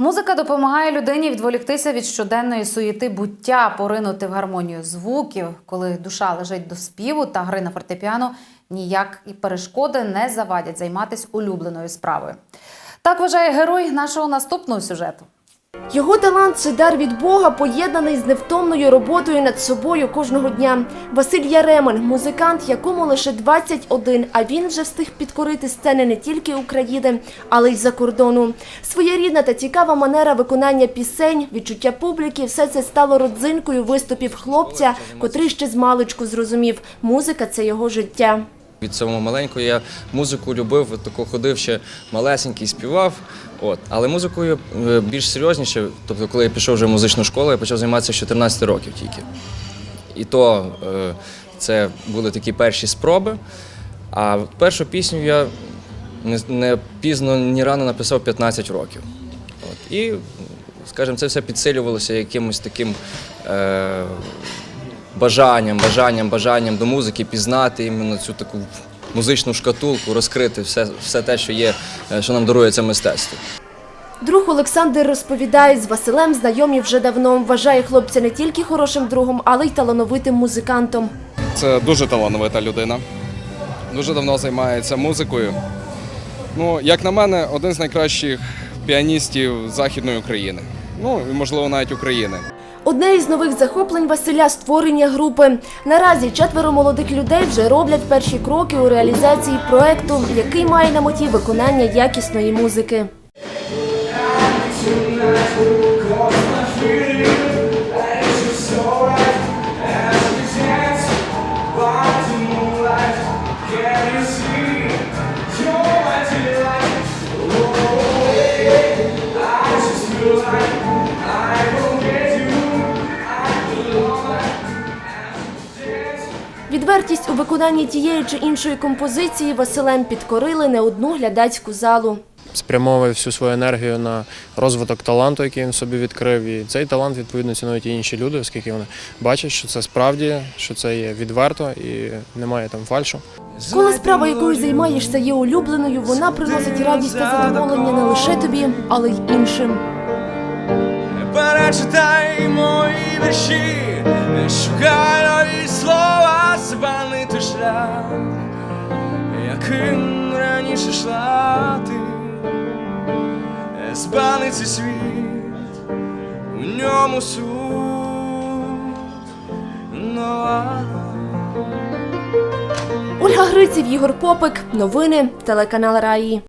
Музика допомагає людині відволіктися від щоденної суєти буття, поринути в гармонію звуків, коли душа лежить до співу та гри на фортепіано, ніяк і перешкоди не завадять займатися улюбленою справою. Так вважає герой нашого наступного сюжету. Його талант це дар від Бога, поєднаний з невтомною роботою над собою кожного дня. Василь Яремин, музикант, якому лише 21, а він вже встиг підкорити сцени не тільки України, але й за кордону. Своєрідна та цікава манера виконання пісень, відчуття публіки все це стало родзинкою виступів хлопця, котрий ще з маличку зрозумів, музика це його життя. Від самого маленького я музику любив, тако ходив ще малесенький, співав. От. Але музикою е, більш серйозніше, тобто, коли я пішов вже в музичну школу, я почав займатися з 14 років тільки. І то е, це були такі перші спроби. А першу пісню я не, не пізно, ні рано написав 15 років. От. І, скажімо, це все підсилювалося якимось таким е, бажанням, бажанням, бажанням до музики, пізнати іменно цю таку музичну шкатулку, розкрити все, все те, що є, е, що нам дарує це мистецтво. Друг Олександр розповідає, з Василем знайомі вже давно. Вважає хлопця не тільки хорошим другом, але й талановитим музикантом. Це дуже талановита людина. Дуже давно займається музикою. Ну, як на мене, один з найкращих піаністів Західної України. Ну і можливо навіть України. Одне із нових захоплень Василя створення групи. Наразі четверо молодих людей вже роблять перші кроки у реалізації проекту, який має на меті виконання якісної музики. Відвертість у виконанні тієї чи іншої композиції Василем підкорили не одну глядацьку залу. спрямовує всю свою енергію на розвиток таланту, який він собі відкрив. І цей талант відповідно цінують і інші люди, оскільки вони бачать, що це справді, що це є відверто і немає там фальшу. Коли справа, якою займаєшся, є улюбленою, вона приносить радість та задоволення не лише тобі, але й іншим. Перечитай мої вірші, раніше йшла ти, збани світ, у ньому нова. Ольга Гриців, Ігор Попик. Новини. Телеканал Раї.